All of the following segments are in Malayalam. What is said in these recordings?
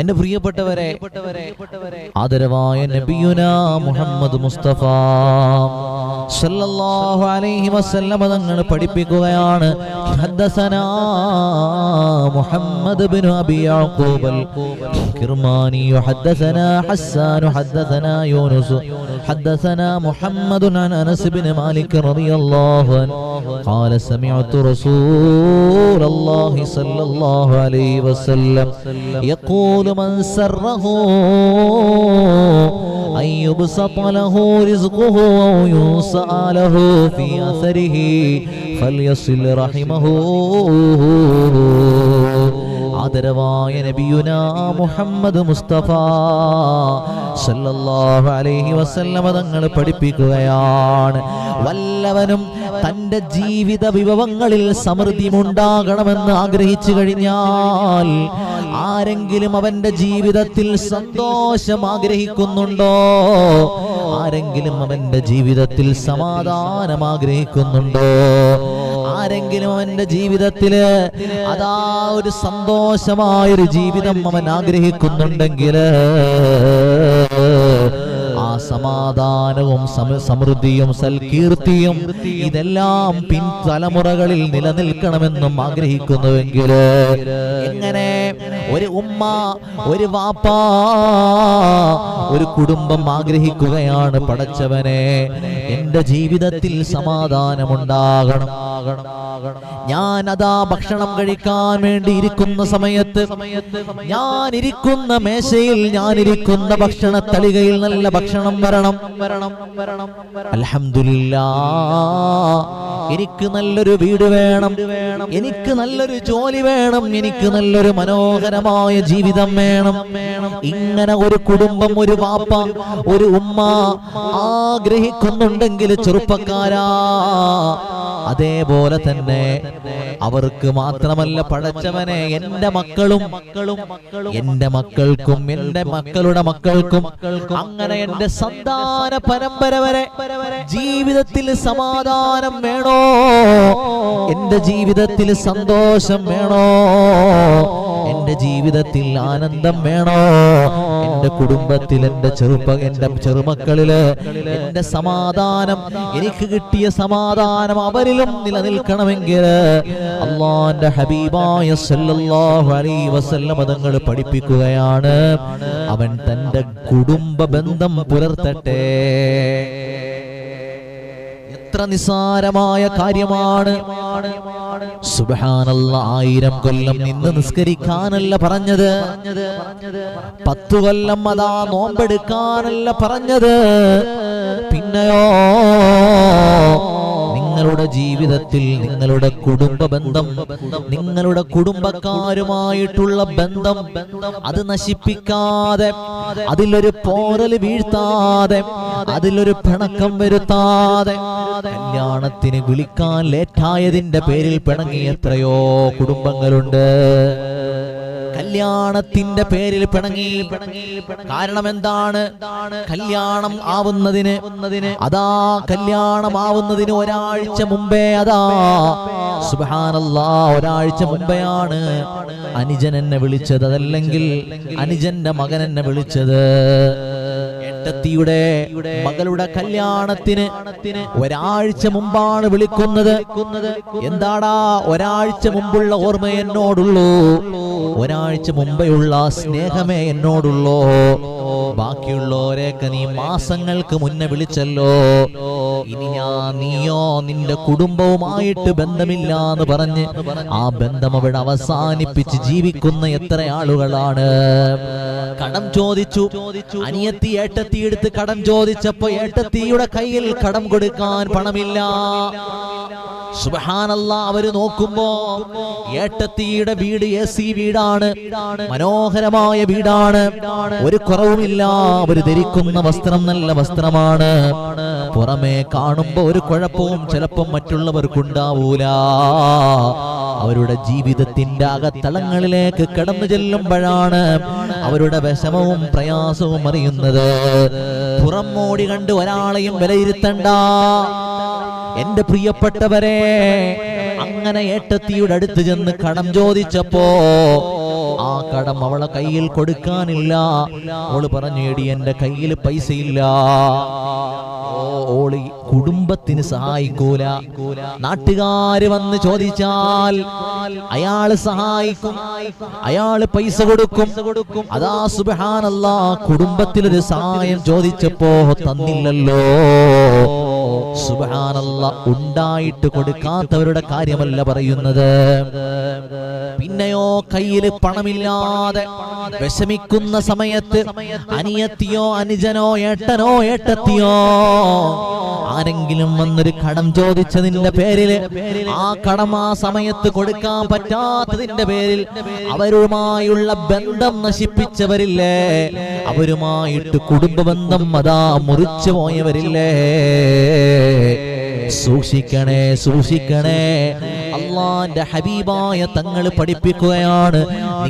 എന്റെ പ്രിയപ്പെട്ടവരെ ആദരവായ നബിയുന മുഹമ്മദ് മുസ്തഫ സല്ലല്ലാഹു അലൈഹി വസല്ലമ തങ്ങൾ പഠിപ്പിക്കുകയാണ് ഹദ്ദസനാ മുഹമ്മദ് ബിൻ അബി യഅഖൂബ് الكرماني حدثنا حسان حدثنا يونس حدثنا محمد عن انس بن مالك رضي الله عنه قال سمعت رسول الله صلى الله عليه وسلم يقول من سره أن يبسط له رزقه أو ينسأ له في أثره فليصل رحمه ആദരവായ നബിയുന മുഹമ്മദ് മുസ്തഫ സല്ലല്ലാഹു അലൈഹി വസല്ലമ തങ്ങൾ പഠിപ്പിക്കുകയാണ് വല്ലവനും തന്റെ ജീവിത വിഭവങ്ങളിൽ സമൃദ്ധി ഉണ്ടാകണമെന്ന് ആഗ്രഹിച്ചു കഴിഞ്ഞാൽ ആരെങ്കിലും അവന്റെ ജീവിതത്തിൽ സന്തോഷം ആഗ്രഹിക്കുന്നുണ്ടോ? ആരെങ്കിലും അവന്റെ ജീവിതത്തിൽ സമാധാനം ആഗ്രഹിക്കുന്നുണ്ടോ? ആരെങ്കിലും അവന്റെ ജീവിതത്തിൽ അതാ ഒരു സന്തോഷമായൊരു ജീവിതം അവൻ ആഗ്രഹിക്കുന്നുണ്ടെങ്കിൽ ആ സമാധാനവും സമ- സമൃദ്ധിയും സൽകീർത്തിയും ഇതെല്ലാം പിൻ തലമുറകളിൽ നിലനിൽക്കണമെന്നും ആഗ്രഹിക്കുന്നുവെങ്കിൽ എങ്ങനെ? ഒരു ഉമ്മ ഒരു വാപ്പ ഒരു കുടുംബം ആഗ്രഹിക്കുകയാണ് പടച്ചവനെ. എന്റെ ജീവിതത്തിൽ സമാധാനമുണ്ടാകണം. ഞാൻ അതാ ഭക്ഷണം കഴിക്കാൻ വേണ്ടി ഇരിക്കുന്ന സമയത്ത് ഞാൻ ഇരിക്കുന്ന മേശയിൽ ഞാൻ ഇരിക്കുന്ന ഭക്ഷണ തളികയിൽ നല്ല ഭക്ഷണം വരണം. വരണം വരണം അൽഹംദുലില്ലാ എനിക്ക് നല്ലൊരു വീട് വേണം. എനിക്ക് നല്ലൊരു ജോലി വേണം. എനിക്ക് നല്ലൊരു മനോഹരമായ ജീവിതം വേണം. ഇങ്ങനെ ഒരു കുടുംബം ഒരു വാപ്പ ഒരു ഉമ്മ ആഗ്രഹിക്കുന്നുണ്ടെങ്കിൽ ചെറുപ്പക്കാരാ. അതേപോലെ തന്നെ അവർക്ക് മാത്രമല്ല പടച്ചവനെ എന്റെ മക്കളും മക്കളും എന്റെ മക്കൾക്കും എന്റെ മക്കളുടെ മക്കൾക്കും അങ്ങനെ എന്റെ സന്താന പരമ്പര വരെ ജീവിതത്തിൽ സമാധാനം വേണോ? എന്റെ ജീവിതത്തിൽ സന്തോഷം വേണോ? എന്റെ ജീവിതത്തിൽ ആനന്ദം വേണോ? എന്റെ കുടുംബത്തിൽ എന്റെ ചെറുപ്പ എന്റെ ചെറുമക്കളിൽ എന്റെ സമാധാനം എനിക്ക് കിട്ടിയ സമാധാനം അവരിലും നിലനിൽക്കണമെങ്കിൽ അള്ളാന്റെ ഹബീബായ സല്ലല്ലാഹു അലൈഹി പഠിപ്പിക്കുകയാണ് അവൻ തന്റെ കുടുംബ ബന്ധം പുലർത്തട്ടെ. എത്ര നിസാരമായ കാര്യമാണ്. ആയിരം കൊല്ലം നിന്ന് നിസ്കരിക്കാനല്ല പറഞ്ഞത്. പത്തു കൊല്ലം അതാ നോമ്പെടുക്കാനല്ല പറഞ്ഞത്. ജീവിതത്തിൽ നിങ്ങളുടെ കുടുംബ ബന്ധം നിങ്ങളുടെ കുടുംബക്കാരുമായിട്ടുള്ള ബന്ധം അത് നശിപ്പിക്കാതെ അതിലൊരു പോറൽ വീഴ്ത്താതെ അതിലൊരു പിണക്കം വരുത്താതെ കല്യാണത്തിന് വിളിക്കാൻ ലേറ്റായതിന്റെ പേരിൽ പിണങ്ങി എത്രയോ കുടുംബങ്ങളുണ്ട്. കല്യാണത്തിന്റെ പേരിൽ പിണങ്ങി. കാരണം എന്താണ് കല്യാണം ആവുന്നതിന്. അതാ കല്യാണം ആവുന്നതിന് ഒരാഴ്ച മുമ്പേ അതാ. സുബാനല്ല ഒരാഴ്ച മുമ്പെയാണ് അനുജൻ എന്നെ വിളിച്ചത്. അതല്ലെങ്കിൽ അനുജന്റെ മകൻ എന്നെ വിളിച്ചത്. ഏട്ടത്തിയുടെ മകളുടെ കല്യാണത്തിന് ഒരാഴ്ച മുമ്പാണ് വിളിക്കുന്നത്. എന്താടാ ഒരാഴ്ച മുമ്പുള്ള ഓർമ്മ എന്നോടുള്ളൂ? ഒരാഴ്ച മുമ്പെയുള്ള സ്നേഹമേ എന്നോടുള്ളൂ. ബാക്കിയുള്ളവരെയൊക്കെ നീ മാസങ്ങൾക്ക് മുന്നേ വിളിച്ചല്ലോ. ഇനി ഞാൻ നീയോ നിന്റെ കുടുംബവുമായിട്ട് ബന്ധമില്ല എന്ന് പറഞ്ഞ് ആ ബന്ധം അവിടെ അവസാനിപ്പിച്ച് ജീവിക്കുന്ന എത്ര ആളുകളാണ്? കടം ചോദിച്ചു. അനിയത്തി ഏട്ടത്തി എടുത്ത് കടം ചോദിച്ചപ്പോ ഏട്ടത്തിയുടെ കയ്യിൽ കടം കൊടുക്കാൻ പണമില്ല. സുബഹാനല്ല അവർ നോക്കുമ്പോ ഏട്ടത്തിയുടെ വീട് എ സി വീടാണ്. മനോഹരമായ വീടാണ്. ഒരു കുറവുമില്ല. അവർ ധരിക്കുന്ന വസ്ത്രം നല്ല വസ്ത്രമാണ്. പുറമേ കാണുമ്പോ ഒരു കുഴപ്പവും ചിലപ്പം മറ്റുള്ളവർക്കുണ്ടാവൂല. അവരുടെ ജീവിതത്തിന്റെ അകത്തളങ്ങളിലേക്ക് കടന്നു ചെല്ലുമ്പോഴാണ് അവരുടെ വിഷമവും പ്രയാസവും അറിയുന്നത്. പുറം മോടി കണ്ട് ഒരാളെയും വിലയിരുത്തണ്ട. എന്റെ പ്രിയപ്പെട്ടവരെ അങ്ങനെ ഏട്ടത്തിയുടെ അടുത്ത് ചെന്ന് കടം ചോദിച്ചപ്പോ ആ കടം അവളെ കയ്യിൽ കൊടുക്കാനില്ല. അവൾ പറഞ്ഞു എടി എന്റെ കയ്യിൽ പൈസയില്ല. ഓളി കുടുംബത്തിന് സഹായിക്കൂല. നാട്ടുകാര് വന്ന് ചോദിച്ചാൽ അയാൾ സഹായിക്കും അയാൾ പൈസ കൊടുക്കും. അതാ സുബഹാനല്ല കുടുംബത്തിനൊരു സഹായം ചോദിച്ചപ്പോ തന്നില്ലല്ലോ. സുബഹാനല്ല ഉണ്ടായിട്ട് കൊടുക്കാത്തവരുടെ കാര്യമല്ല പറയുന്നത്. പിന്നെയോ കയ്യിൽ പണമില്ലാതെ വിഷമിക്കുന്ന സമയത്ത് അനിയത്തിയോ അനുജനോ ഏട്ടനോ ഏട്ടത്തിയോ ആരെങ്കിലും വന്നൊരു കടം ചോദിച്ചതിന്റെ പേരിൽ ആ കടം ആ സമയത്ത് കൊടുക്കാൻ പറ്റാത്തതിന്റെ പേരിൽ അവരുമായുള്ള ബന്ധം നശിപ്പിച്ചവരില്ലേ? അവരുമായിട്ട് കുടുംബ ബന്ധം അതാ മുറിച്ചു പോയവരില്ലേ? സൂക്ഷിക്കണേ സൂക്ഷിക്കണേ. അള്ളാന്റെ ഹബീബായ തങ്ങൾ പഠിപ്പിക്കുകയാണ്.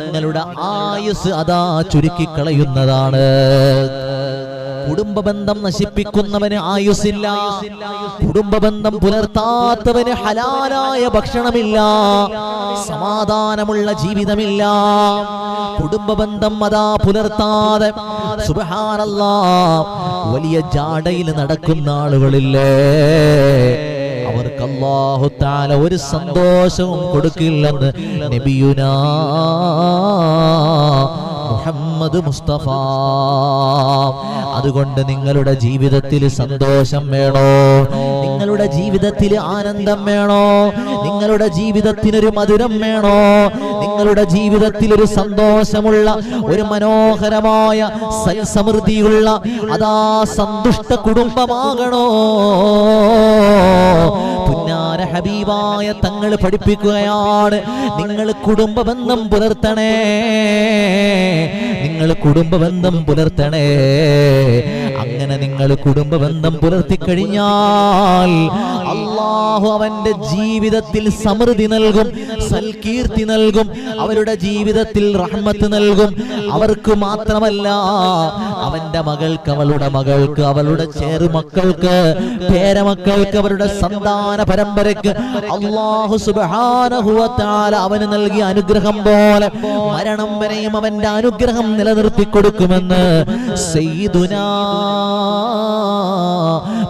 നിങ്ങളുടെ ആയുസ് അതാ ചുരുക്കിക്കളയുന്നതാണ്. കുടുംബ ബന്ധം നശിപ്പിക്കുന്നവന് ആയുസില്ല കുടുംബ ബന്ധം പുലർത്താത്തവന് ഹലാലായ ഭക്ഷണമില്ല. സമാധാനമുള്ള ജീവിതമില്ല. കുടുംബബന്ധം അതാ പുലർത്താതെ. സുബഹാനല്ല വലിയ ജാടയിൽ നടക്കുന്ന ആളുകളില്ലേ? അവർക്ക് അല്ലാഹു താല ഒരു സന്തോഷവും കൊടുക്കില്ലെന്ന് നബിയുനാ മുഹമ്മദ് മുസ്തഫ. അതുകൊണ്ട് നിങ്ങളുടെ ജീവിതത്തിൽ സന്തോഷം വേണോ? നിങ്ങളുടെ ജീവിതത്തിൽ ആനന്ദം വേണോ? നിങ്ങളുടെ ജീവിതത്തിനൊരു മധുരം വേണോ? നിങ്ങളുടെ ജീവിതത്തിൽ ഒരു സന്തോഷമുള്ള ഒരു മനോഹരമായ സൽസമൃദ്ധിയുള്ള അതാ സന്തുഷ്ട കുടുംബമാകണോ? ഹബീബായ തങ്ങൾ പഠിപ്പിക്കുകയാണ്. നിങ്ങൾ കുടുംബ ബന്ധം പുലർത്തണേ. നിങ്ങൾ കുടുംബ ബന്ധം പുലർത്തണേ. അങ്ങനെ നിങ്ങൾ കുടുംബ ബന്ധം പുലർത്തി കഴിഞ്ഞാൽ അള്ളാഹു അവന്റെ ജീവിതത്തിൽ സമൃദ്ധി നൽകും സൽകീർത്തി നൽകും അവരുടെ ജീവിതത്തിൽ റഹ്മത്ത് നൽകും. അവർക്ക് മാത്രമല്ല അവന്റെ മകൾക്ക് അവളുടെ മകൾക്ക് അവളുടെ ചേറുമക്കൾക്ക് പേരമക്കൾക്ക് അവരുടെ സന്താന പരമ്പരക്ക് അള്ളാഹു സുബാനഹുവത്താല അവന് നൽകിയ അനുഗ്രഹം പോലെ മരണം വരെയും അവന്റെ അനുഗ്രഹം നിലനിർത്തി കൊടുക്കുമെന്ന് സയ്യിദുനാ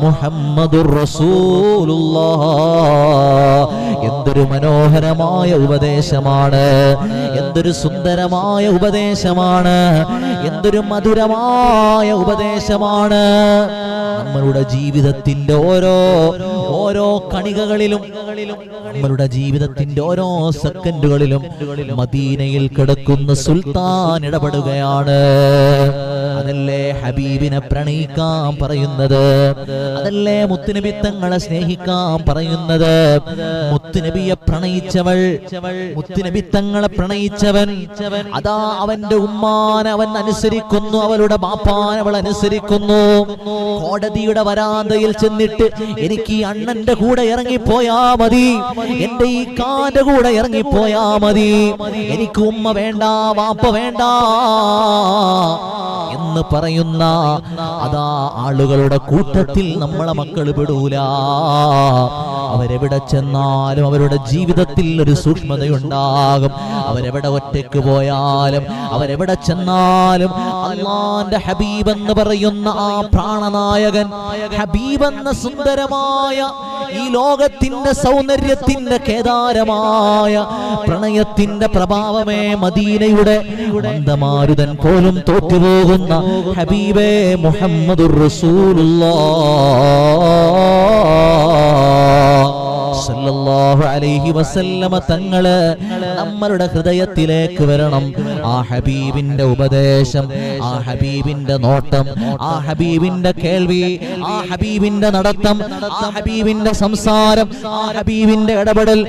മുഹമ്മദുർ റസൂലുള്ള. എന്തൊരു മനോഹരമായ ഉപദേശമാണ്. എന്തൊരു സുന്ദരമായ ഉപദേശമാണ്. എന്തൊരു മധുരമായ ഉപദേശമാണ്. നമ്മളുടെ ജീവിതത്തിന്റെ ഓരോ ഓരോ കണികകളിലും നമ്മളുടെ ജീവിതത്തിന്റെ ഓരോ സെക്കൻഡുകളിലും മദീനയിൽ കിടക്കുന്ന സുൽത്താൻ ഇടപെടുകയാണ്. അതല്ലേ ഹബീബിനെ പ്രണയിക്കാൻ പറയുന്നത്? അതല്ലേ മുത്തുനബിത്തങ്ങളെ സ്നേഹിക്കാം സ്നേഹിക്കാൻ പറയുന്നത്? മുത്തുനബിയെ പ്രണയിച്ചവൾ മുത്തുനബിത്തങ്ങളെ പ്രണയിച്ചവൻ അതാ അവന്റെ ഉമ്മാൻ അവൻ അനുസരിക്കുന്നു അവളുടെ ബാപ്പാൻ അവൾ അനുസരിക്കുന്നു. കോടതിയുടെ വരാന്തയിൽ ചെന്നിട്ട് എനിക്ക് ഈ അണ്ണന്റെ കൂടെ ഇറങ്ങിപ്പോയാ മതി. എന്റെ ഈ കാന്റെ കൂടെ ഇറങ്ങിപ്പോയാ മതി. എനിക്ക് ഉമ്മ വേണ്ട വാപ്പ വേണ്ട. എന്ന് പറയുന്ന അതാ ആളുകളുടെ കൂട്ടത്തിൽ നമ്മളെ മക്കൾ പെടൂല. അവരെവിടെ ചെന്നാലും അവരുടെ ജീവിതത്തിൽ ഒരു സൂക്ഷ്മതയുണ്ടാകും. അവരെവിടെ ഒറ്റയ്ക്ക് പോയാലും അവരെവിടെ ചെന്നാലും അള്ളാന്റെ ഹബീബ് എന്ന് പറയുന്ന ആ പ്രാണനായകൻ ഹബീബ് എന്ന സുന്ദരമായ ഈ ലോകത്തിന്റെ സൗന്ദര്യത്തിന്റെ കേദാരമായ പ്രണയത്തിന്റെ പ്രഭാവമേ മദീനയുടെ മന്ദമാരുതൻ പോലും തോറ്റുപോകുന്ന ഹബീബേ മുഹമ്മദുർ റസൂലുള്ളാഹ് സല്ലല്ലാഹു അലൈഹി വസല്ലമ തങ്ങൾ നമ്മളുടെ ഹൃദയത്തിലേക്ക് വരണം. ആ ഹബീബിന്റെ ഉപദേശം ആ ഹബീബിന്റെ നോട്ടം ആ ഹബീബിന്റെ കേൾവി ആ ഹബീബിന്റെ നടത്തം ആ ഹബീബിന്റെ സംസാരം ആ ഹബീബിന്റെ ഇടപെടൽ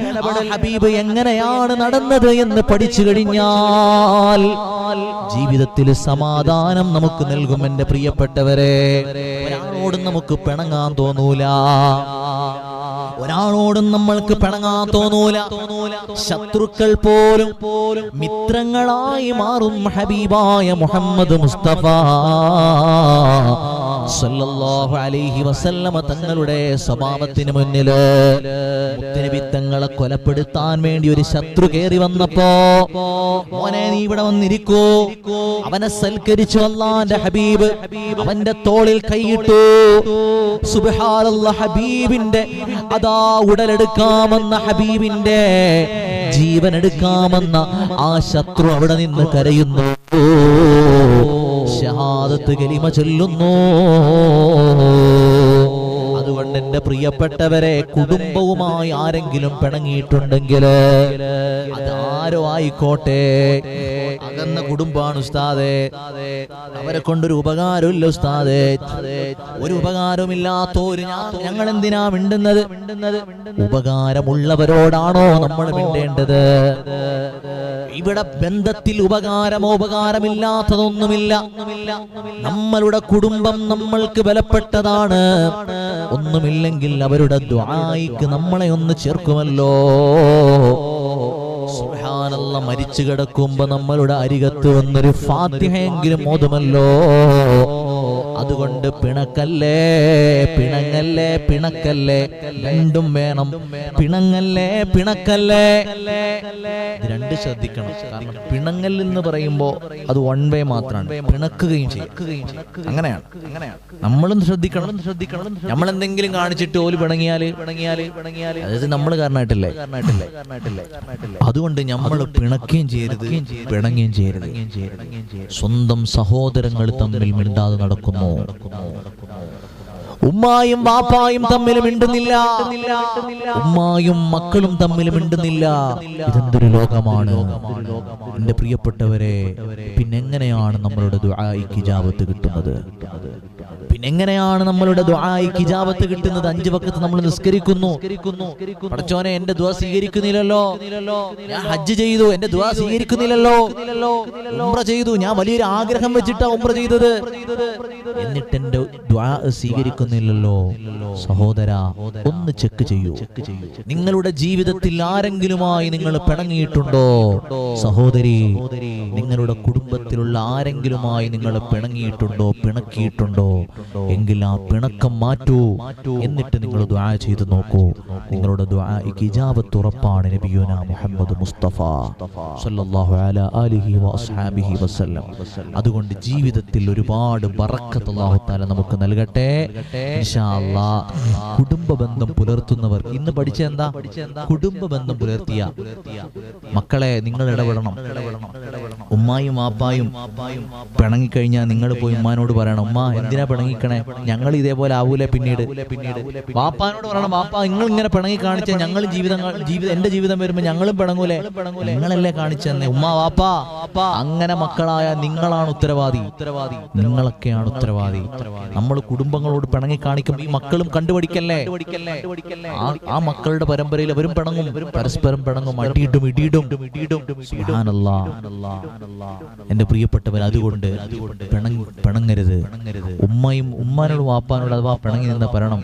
ഹബീബ് എങ്ങനെയാണ് നടന്നത് എന്ന് പഠിച്ചു കഴിഞ്ഞാൽ ജീവിതത്തിൽ സമാധാനം നമുക്ക് നൽകും എന്റെ പ്രിയപ്പെട്ടവരെ. ഒരാളോട് നമുക്ക് പിണങ്ങാൻ തോന്നൂല. ഒരാളോടും നമ്മൾക്ക് പിണങ്ങാൻ തോന്നൂല. ശത്രുക്കൾ പോലും പോലും മിത്രങ്ങളായി മാറും ഹബീബായ മുഹമ്മദ് മുസ്തഫ. സല്ലല്ലാഹു അലൈഹി വസല്ലമ തങ്ങളുടെ സ്വഭാവത്തിന് മുന്നിൽ മുത്തുനബി തങ്ങളെ കൊലപ്പെടുത്താൻ വേണ്ടി ഒരു ശത്രു കയറി വന്നപ്പോ മോനെ നീ ഇവിടെ വന്നിരിക്കൂ. അവനെ സൽക്കരിച്ചു അള്ളാന്റെ ഹബീബ് അവന്റെ തോളിൽ കൈയിട്ടു. ഹബീബിന്റെ അതാ ഉടലെടുക്കാമെന്ന ഹബീബിന്റെ ജീവൻ എടുക്കാമെന്ന ആ ശത്രു അവിടെ നിന്ന് കരയുന്നു. ഷഹാദത്ത് കലിമ ചൊല്ലുന്നു. അതുകൊണ്ട് എന്റെ പ്രിയപ്പെട്ടവരെ കുടുംബവുമായി ആരെങ്കിലും പിണങ്ങിയിട്ടുണ്ടെങ്കിൽ അതാരോ ആയിക്കോട്ടെ. കുടുംബാണ് ഉസ്താദെ. അവരെ കൊണ്ടൊരു ഉപകാരമില്ല ഉസ്താദേ. ഒരു ഉപകാരമില്ലാത്ത ഒരു ഞങ്ങൾ എന്തിനാ മിണ്ടുന്നത്? ഉപകാരമുള്ളവരോടാണോ നമ്മൾ മിണ്ടേണ്ടത്? ഇവിടെ ബന്ധത്തിൽ ഉപകാരമോ ഉപകാരമില്ലാത്തതൊന്നുമില്ല. നമ്മളുടെ കുടുംബം നമ്മൾക്ക് ബലപ്പെട്ടതാണ്. ഒന്നുമില്ലെങ്കിൽ അവരുടെ ദ്വായിക്ക് നമ്മളെ ഒന്ന് ചേർക്കുമല്ലോ. സുബ്ഹാനല്ലാ മരിച്ചു കിടക്കുമ്പോ നമ്മളുടെ അരികത്ത് വന്നൊരു ഫാത്തിഹയെങ്കിലും ഓതുമല്ലോ. അതുകൊണ്ട് പിണക്കല്ലേ പിണങ്ങല്ലേ പിണക്കല്ലേ രണ്ടും വേണം. പിണങ്ങല്ലേ പിണക്കല്ലേ. രണ്ട് ശ്രദ്ധിക്കണം. കാരണം പിണങ്ങൽ എന്ന് പറയുമ്പോ അത് വൺ വേ മാത്രമാണ്. പിണക്കുകയും ചെയ്യും. അങ്ങനെയാണ്. അങ്ങനെയാണ് നമ്മളും ശ്രദ്ധിക്കണം. ശ്രദ്ധിക്കണം നമ്മൾ എന്തെങ്കിലും കാണിച്ചിട്ട് ഓൽ പിണങ്ങിയാൽ? പിണങ്ങിയാൽ പിണങ്ങിയാൽ അതായത് നമ്മൾ കാരണമായിട്ടില്ലേ കാരണമായിട്ടില്ലേ കാരണമായിട്ടില്ലേ? അതുകൊണ്ട് നമ്മൾ പിണക്കുകയും ചെയ്യരുത് പിണങ്ങുകയും ചെയ്യരുത്. സ്വന്തം സഹോദരങ്ങൾ തമ്മിൽ മിണ്ടാതെ നടക്കുന്നു. ഉമ്മായും വാപ്പായും തമ്മിൽ മിണ്ടുന്നില്ല. ഉമ്മായും മക്കളും തമ്മിൽ മിണ്ടുന്നില്ല. ഇതെന്തൊരു ലോകമാണ്. എന്റെ പ്രിയപ്പെട്ടവരെ പിന്നെങ്ങനെയാണ് നമ്മളുടെ ദുആയിക്ക് ജാപത്ത് കിട്ടുന്നത്? പിന്നെങ്ങനെയാണ് നമ്മളുടെ ദുആയിക്ക് ഇജാബത്ത് കിട്ടുന്നത്? അഞ്ചു വക്കത്ത് നമ്മൾ നിസ്കരിക്കുന്നു. പടച്ചോനെ എന്റെ ദുആ സ്വീകരിക്കുന്നില്ലല്ലോ. ഞാൻ ഹജ്ജ് ചെയ്തു. എന്റെ ദുആ സ്വീകരിക്കുന്നില്ലല്ലോ. ഉംറ ചെയ്തു. ഞാൻ വലിയൊരു ആഗ്രഹം വെച്ചിട്ടാ ഉംറ ചെയ്തത്. എന്നിട്ട് എന്റെ ദുആ സ്വീകരിക്കുന്നില്ലല്ലോ. സഹോദര ഒന്ന് ചെക്ക് ചെയ്യൂ. നിങ്ങളുടെ ജീവിതത്തിൽ ആരെങ്കിലുമായി നിങ്ങൾ പിണങ്ങിയിട്ടുണ്ടോ? സഹോദരി നിങ്ങളുടെ കുടുംബത്തിലുള്ള ആരെങ്കിലുമായി നിങ്ങൾ പിണങ്ങിയിട്ടുണ്ടോ? പിണക്കിയിട്ടുണ്ടോ? എങ്കിൽ ആ പിണക്കം മാറ്റൂ. എന്നിട്ട് നിങ്ങൾ ദുആ ചെയ്ത് നോക്കൂ. നിങ്ങളുടെ ദുആഇക്ക് ഇജാബത്ത് ഉറപ്പാണ് നബിയുന മുഹമ്മദ് മുസ്തഫ. സല്ലല്ലാഹു അലാ ആലിഹി വഅസ്ഹാബിഹി വസല്ലം. അതുകൊണ്ട് ജീവിതത്തിൽ ഒരുപാട് ബറക്കത്ത് അല്ലാഹു തആല നമുക്ക് നൽകട്ടെ. ഇൻഷാ അല്ലാ കുടുംബ ബന്ധം പുലർത്തുന്നവർ ഇന്ന് പഠിച്ച എന്താ? കുടുംബ ബന്ധം പുലർത്തിയ മക്കളെ നിങ്ങൾ ഇടപെടണം. ഉമ്മായും വാപ്പായും പിണങ്ങിക്കഴിഞ്ഞാൽ നിങ്ങൾ പോയി ഉമ്മാനോട് പറയണം. ഉമ്മ എന്തിനാ പിണങ്ങിക്കണേ? ഞങ്ങൾ ഇതേപോലെ ആവൂലേ പിന്നീട്? പിന്നീട് വാപ്പാനോട് പറയണം വാപ്പ നിങ്ങൾ ഇങ്ങനെ പിണങ്ങി കാണിച്ച ഞങ്ങൾ ജീവിതം ജീവിതം എന്റെ ജീവിതം വരുമ്പോ ഞങ്ങളും പിണങ്ങൂലേ? നിങ്ങളല്ലേ കാണിച്ചെന്നേ? ഉമ്മ വാപ്പാ അങ്ങനെ മക്കളായ നിങ്ങളാണ് ഉത്തരവാദി. ഉത്തരവാദി നിങ്ങളൊക്കെയാണ് ഉത്തരവാദി. നമ്മൾ കുടുംബങ്ങളോട് പിണങ്ങി കാണിക്കും ഈ മക്കളും കണ്ടുപഠിക്കല്ലേ ആ- മക്കളുടെ പരമ്പരയിൽ അവരും പിണങ്ങും. പരസ്പരം പിണങ്ങും. അടിയിടും ഇടിയിടും ഇടിയിടും. സുബ്ഹാനല്ലാ. എന്റെ പ്രിയപ്പെട്ടവർ അതുകൊണ്ട് പിണങ്ങരുത്. ഉമ്മയും ഉമ്മാനോടും വാപ്പാനോട് അഥവാ പിണങ്ങി നിന്ന പറയണം.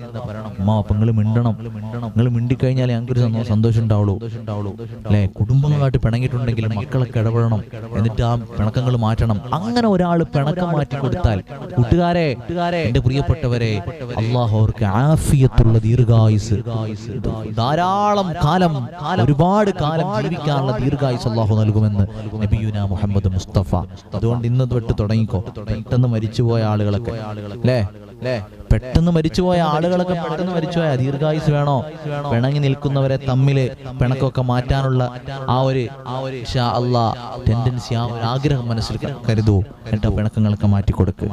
ഉമ്മ നിങ്ങൾ മിണ്ടണം. നിങ്ങൾ മിണ്ടിക്കഴിഞ്ഞാൽ ഞങ്ങൾക്കൊരു സന്തോഷം ഉണ്ടാവുള്ളൂ. അല്ലെ? കുടുംബങ്ങളായിട്ട് പിണങ്ങിയിട്ടുണ്ടെങ്കിൽ മക്കളൊക്കെ ഇടപെടണം. എന്നിട്ട് ആ പിണക്കങ്ങൾ മാറ്റണം. അങ്ങനെ ഒരാൾ പിണക്കം മാറ്റി കൊടുത്താൽ കൂട്ടുകാരെ എന്റെ പ്രിയപ്പെട്ടവരെ അള്ളാഹു അവർക്ക് ആഫിയത്തുള്ള ദീർഘായുസ്. ധാരാളം കാലം ഒരുപാട് കാലം ജീവിക്കാനുള്ള ദീർഘായുസ് അള്ളാഹു നൽകുമെന്ന് നബിയുന മുഹമ്മദ് മുസ്തഫ. അതുകൊണ്ട് ഇന്ന് തൊട്ട് തുടങ്ങിക്കോ. പെട്ടെന്ന് മരിച്ചുപോയ ആളുകളൊക്കെ. അല്ലേ പെട്ടെന്ന് മരിച്ചുപോയ ആളുകളൊക്കെ പെട്ടെന്ന് മരിച്ചുപോയ ദീർഘായുസ് വേണോ? പിണങ്ങി നിൽക്കുന്നവരെ തമ്മിൽ പിണക്കൊക്കെ മാറ്റാനുള്ള ആ ഒരു ആ ഒരു അള്ളാ ടെൻഡൻസി ആ ഒരു ആഗ്രഹം മനസ്സിൽ കരുതൂ. എന്നിട്ട് പിണക്കങ്ങളൊക്കെ മാറ്റി കൊടുക്ക്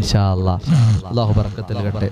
ഇൻഷാ അള്ളാ. അള്ളാഹു ബർക്കത്തിൽ കട്ടെ